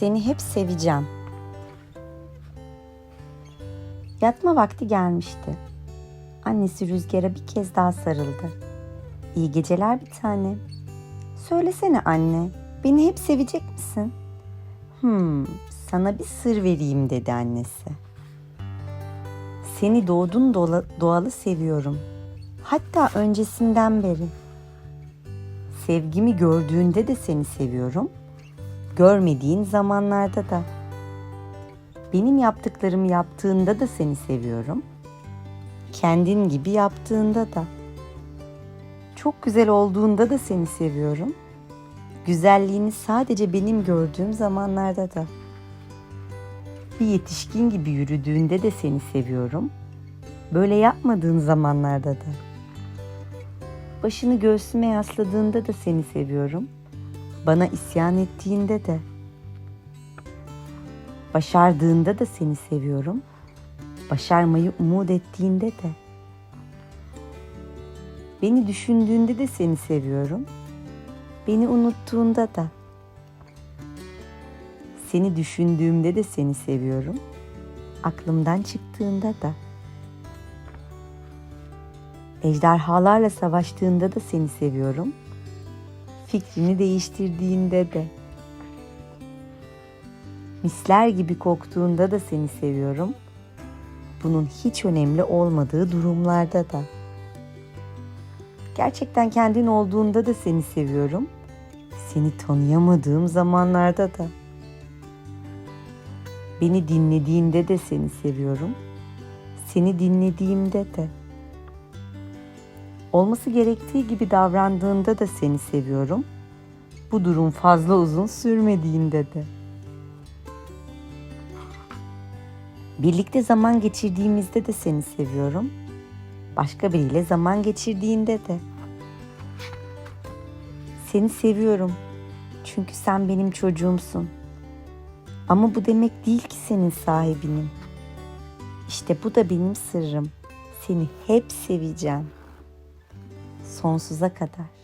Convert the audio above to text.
Seni hep seveceğim. Yatma vakti gelmişti. Annesi Rüzgar'a bir kez daha sarıldı. İyi geceler bir tane. Söylesene anne, beni hep sevecek misin? Hmm, sana bir sır vereyim dedi annesi. Seni doğdun dola- doğalı seviyorum. Hatta öncesinden beri. Sevgimi gördüğünde de seni seviyorum. Görmediğin zamanlarda da. Benim yaptıklarımı yaptığında da seni seviyorum. Kendin gibi yaptığında da. Çok güzel olduğunda da seni seviyorum. Güzelliğini sadece benim gördüğüm zamanlarda da. Bir yetişkin gibi yürüdüğünde de seni seviyorum. Böyle yapmadığın zamanlarda da. Başını göğsüme yasladığında da seni seviyorum. Bana isyan ettiğinde de. Başardığında da seni seviyorum. Başarmayı umut ettiğinde de. Beni düşündüğünde de seni seviyorum. Beni unuttuğunda da. Seni düşündüğümde de seni seviyorum. Aklımdan çıktığında da. Ejderhalarla savaştığında da seni seviyorum. Fikrini değiştirdiğinde de. Misler gibi koktuğunda da seni seviyorum. Bunun hiç önemli olmadığı durumlarda da. Gerçekten kendin olduğunda da seni seviyorum. Seni tanıyamadığım zamanlarda da. Beni dinlediğinde de seni seviyorum. Seni dinlediğimde de. Olması gerektiği gibi davrandığında da seni seviyorum. Bu durum fazla uzun sürmediğinde de. Birlikte zaman geçirdiğimizde de seni seviyorum. Başka biriyle zaman geçirdiğinde de. Seni seviyorum. Çünkü sen benim çocuğumsun. Ama bu demek değil ki senin sahibinim. İşte bu da benim sırrım. Seni hep seveceğim. Sonsuza kadar.